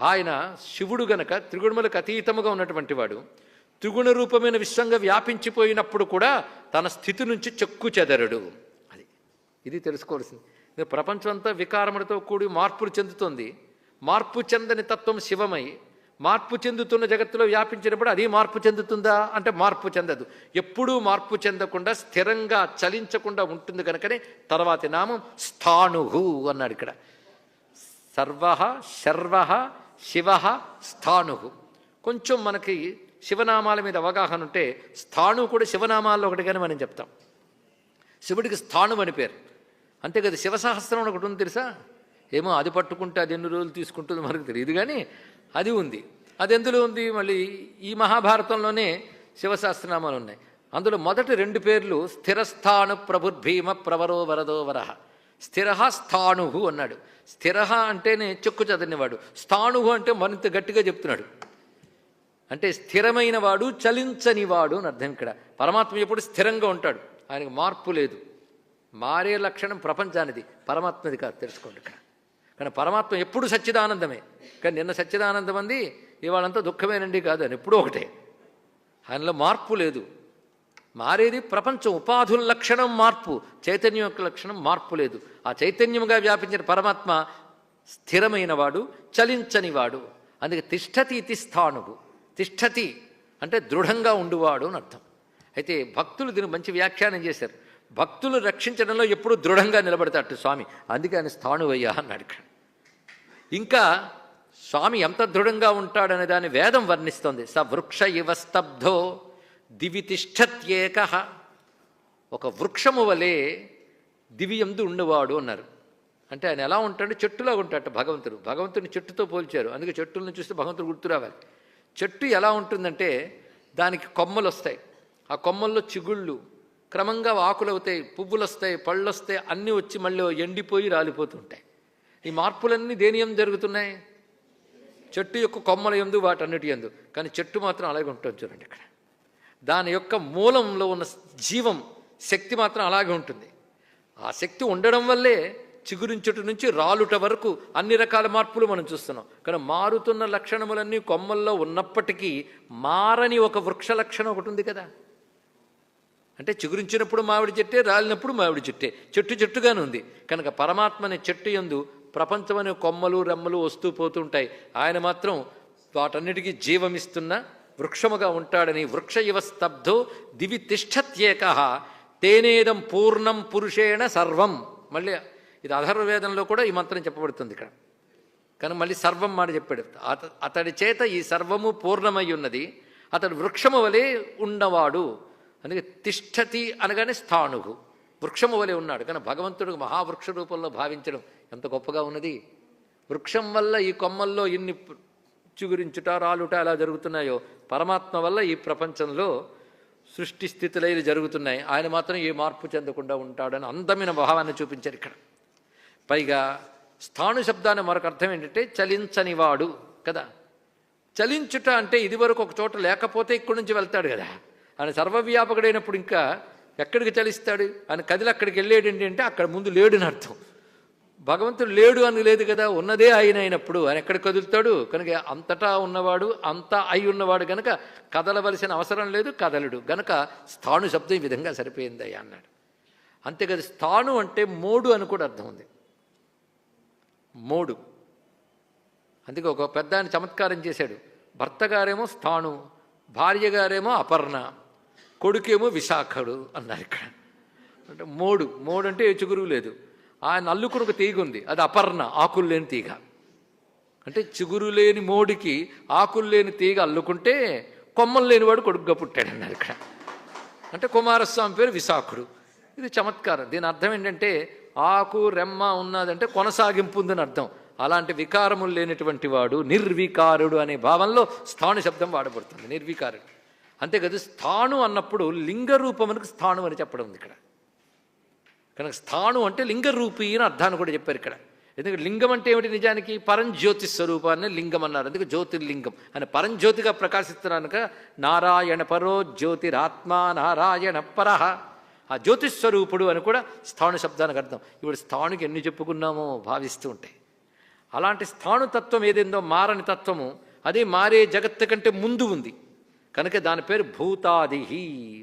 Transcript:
ఆయన శివుడు గనక త్రిగుణములకు అతీతముగా ఉన్నటువంటి వాడు త్రిగుణ రూపమైన విశ్వంగా వ్యాపించిపోయినప్పుడు కూడా తన స్థితి నుంచి చెక్కు చెదరడు. అది ఇది తెలుసుకోవాల్సింది. ప్రపంచం అంతా వికారములతో కూడి మార్పులు చెందుతుంది. మార్పు చెందని తత్వం శివమై మార్పు చెందుతున్న జగత్తులో వ్యాపించినప్పుడు అది మార్పు చెందుతుందా? అంటే మార్పు చెందదు. ఎప్పుడూ మార్పు చెందకుండా స్థిరంగా చలించకుండా ఉంటుంది కనుకనే తర్వాతి నామం స్థాణుహు అన్నాడు ఇక్కడ. సర్వ శర్వ శివ స్థాణు కొంచెం మనకి శివనామాల మీద అవగాహన ఉంటే స్థాణు కూడా శివనామాల్లో ఒకటిగానే మనం చెప్తాం. శివుడికి స్థాణు అని పేరు. అంతే కదా శివసహస్రం అని ఒకటి ఉంది తెలుసా? ఏమో అది పట్టుకుంటే అది ఎన్ని రోజులు తీసుకుంటుందో మనకు తెలియదు కానీ అది ఉంది. అది ఎందులో ఉంది? మళ్ళీ ఈ మహాభారతంలోనే శివశాస్త్రనామాలు ఉన్నాయి. అందులో మొదటి రెండు పేర్లు స్థిరస్థాను ప్రభుర్భీమ ప్రవరో వరదో వరహ స్థిర స్థాణుహు అన్నాడు. స్థిర అంటేనే చెక్కు చదనివాడు స్థాణుహు అంటే మరింత గట్టిగా చెప్తున్నాడు. అంటే స్థిరమైన వాడు చలించనివాడు అని అర్థం ఇక్కడ. పరమాత్మ ఎప్పుడు స్థిరంగా ఉంటాడు. ఆయనకు మార్పు లేదు. మారే లక్షణం ప్రపంచానిది. పరమాత్మది కాదు. తెలుసుకోండి ఇక్కడ. కానీ పరమాత్మ ఎప్పుడు సచ్చిదానందమే. కానీ నిన్న సచ్చిదానందం అంది ఇవాళంతా దుఃఖమేనండి కాదు అని ఎప్పుడూ ఒకటే. ఆయనలో మార్పు లేదు. మారేది ప్రపంచం. ఉపాధుల లక్షణం మార్పు. చైతన్యం యొక్క లక్షణం మార్పు లేదు. ఆ చైతన్యముగా వ్యాపించిన పరమాత్మ స్థిరమైన వాడు చలించని వాడు అందుకే తిష్టతి ఇతి స్థాణువు. తిష్టతి అంటే దృఢంగా ఉండువాడు అని అర్థం. అయితే భక్తులు దీని మంచి వ్యాఖ్యానం చేశారు. భక్తులు రక్షించడంలో ఎప్పుడూ దృఢంగా నిలబడతాడు స్వామి. అందుకే ఆయన స్థాణువయ్యా అన్నాడు ఇక్కడ. ఇంకా స్వామి ఎంత దృఢంగా ఉంటాడనే దాన్ని వేదం వర్ణిస్తోంది. స వృక్ష ఇవ స్తబ్ధో దివి తిష్టత్యేక ఒక వృక్షము వలె దివి ఎందు ఉండేవాడు అన్నారు. అంటే ఆయన ఎలా ఉంటాడు? చెట్టులా ఉంటాడు భగవంతుడు. భగవంతుని చెట్టుతో పోల్చారు. అందుకే చెట్టులను చూస్తే భగవంతుడు గుర్తు రావాలి. చెట్టు ఎలా ఉంటుందంటే దానికి కొమ్మలు వస్తాయి. ఆ కొమ్మల్లో చిగుళ్ళు క్రమంగా ఆకులు అవుతాయి పువ్వులు వస్తాయి పళ్ళు వస్తాయి అన్నీ వచ్చి మళ్ళీ ఎండిపోయి రాలిపోతుంటాయి. ఈ మార్పులన్నీ దేని ఏం జరుగుతున్నాయి? చెట్టు యొక్క కొమ్మల ఎందు వాటన్నిటి ఎందు కానీ చెట్టు మాత్రం అలాగే ఉంటుంది చూడండి ఇక్కడ. దాని యొక్క మూలంలో ఉన్న జీవం శక్తి మాత్రం అలాగే ఉంటుంది. ఆ శక్తి ఉండడం వల్లే చిగురించుట నుంచి రాలుట వరకు అన్ని రకాల మార్పులు మనం చూస్తున్నాం. కానీ మారుతున్న లక్షణములన్నీ కొమ్మల్లో ఉన్నప్పటికీ మారని ఒక వృక్ష లక్షణం ఒకటి ఉంది కదా. అంటే చిగురించినప్పుడు మామిడి చెట్టే రాలినప్పుడు మామిడి చెట్టే. చెట్టు చెట్టుగానే ఉంది. కనుక పరమాత్మ అనే చెట్టు ఎందు ప్రపంచం అనే కొమ్మలు రెమ్మలు వస్తూ పోతుంటాయి ఆయన మాత్రం వాటన్నిటికీ జీవమిస్తున్న వృక్షముగా ఉంటాడని వృక్ష ఇవ స్తబ్ధో దివి తిష్టత్యేక. తేనేదం పూర్ణం పురుషేణ సర్వం. మళ్ళీ ఇది అధర్వవేదంలో కూడా ఈ మంత్రం చెప్పబడుతుంది ఇక్కడ. కానీ మళ్ళీ సర్వం మాట చెప్పాడు. అతడి చేత ఈ సర్వము పూర్ణమై ఉన్నది. అతడు వృక్షము వలె ఉన్నవాడు. అందుకే తిష్టతి అనగానే స్థాణువు. వృక్షము వలె ఉన్నాడు. కానీ భగవంతుడు మహావృక్ష రూపంలో భావించడం ఎంత గొప్పగా ఉన్నది. వృక్షం వల్ల ఈ కొమ్మల్లో ఇన్ని చిగురించుట రాలుట అలా జరుగుతున్నాయో. పరమాత్మ వల్ల ఈ ప్రపంచంలో సృష్టి స్థితులైలు జరుగుతున్నాయి. ఆయన మాత్రం ఏ మార్పు చెందకుండా ఉంటాడని అందమైన భావాన్ని చూపించారు ఇక్కడ. పైగా స్థాణు శబ్దాన్ని మరొక అర్థం ఏంటంటే చలించనివాడు కదా. చలించుట అంటే ఇదివరకు ఒక చోట లేకపోతే ఇక్కడి నుంచి వెళ్తాడు కదా. ఆయన సర్వవ్యాపకుడైనప్పుడు ఇంకా ఎక్కడికి చలిస్తాడు? ఆయన కదిలి అక్కడికి వెళ్ళేడు ఏంటంటే అక్కడ ముందు లేడని అర్థం. భగవంతుడు లేడు అని లేదు కదా ఉన్నదే ఆయన అయినప్పుడు. ఆయన ఎక్కడ కదులుతాడు? కనుక అంతటా ఉన్నవాడు అంతా అయి ఉన్నవాడు గనక కదలవలసిన అవసరం లేదు కదలడు. గనక స్థాణు శబ్దం ఈ విధంగా సరిపోయిందయ్యా అన్నాడు. అంతే కదా స్థాణు అంటే మోడు అని కూడా అర్థం ఉంది. మోడు. అందుకే ఒక పెద్ద ఆయన చమత్కారం చేశాడు. భర్త గారేమో స్థాణు భార్య గారేమో అపర్ణ కొడుకేమో విశాఖడు అన్నారు ఇక్కడ. అంటే మోడు మోడు అంటే చిగురు లేదు. ఆయన అల్లుకుని ఒక తీగ ఉంది. అది అపర్ణ ఆకులు లేని తీగ. అంటే చిగురు లేని మోడికి ఆకులు లేని తీగ అల్లుకుంటే కొమ్మలు లేనివాడు కొడుకుగా పుట్టాడన్నారు ఇక్కడ. అంటే కుమారస్వామి పేరు విశాఖుడు. ఇది చమత్కారం. దీని అర్థం ఏంటంటే ఆకు రెమ్మ ఉన్నదంటే కొనసాగింపు ఉందని అర్థం. అలాంటి వికారములు లేనటువంటి వాడు నిర్వికారుడు అనే భావంలో స్థాణు శబ్దం వాడబడుతుంది. నిర్వికారుడు. అంతే కదా స్థాణు అన్నప్పుడు లింగ రూపమునకు స్థాణు అని చెప్పడం ఉంది ఇక్కడ. కనుక స్థాణు అంటే లింగరూపి అని అర్థాన్ని కూడా చెప్పారు ఇక్కడ. ఎందుకంటే లింగం అంటే ఏమిటి నిజానికి? పరంజ్యోతి స్వరూపాన్ని లింగం అన్నారు. అందుకే జ్యోతిర్లింగం. అని పరంజ్యోతిగా ప్రకాశిస్తున్నానుక నారాయణ పరో జ్యోతిరాత్మ నారాయణ పరహ ఆ జ్యోతిస్వరూపుడు అని కూడా స్థాణు శబ్దానికి అర్థం. ఇప్పుడు స్థాణుకి ఎన్ని చెప్పుకున్నామో భావిస్తూ ఉంటాయి అలాంటి స్థాణుతత్వం ఏదేందో మారని తత్వము అదే మారే జగత్తు కంటే ముందు ఉంది. కనుక దాని పేరు భూతాదిహి.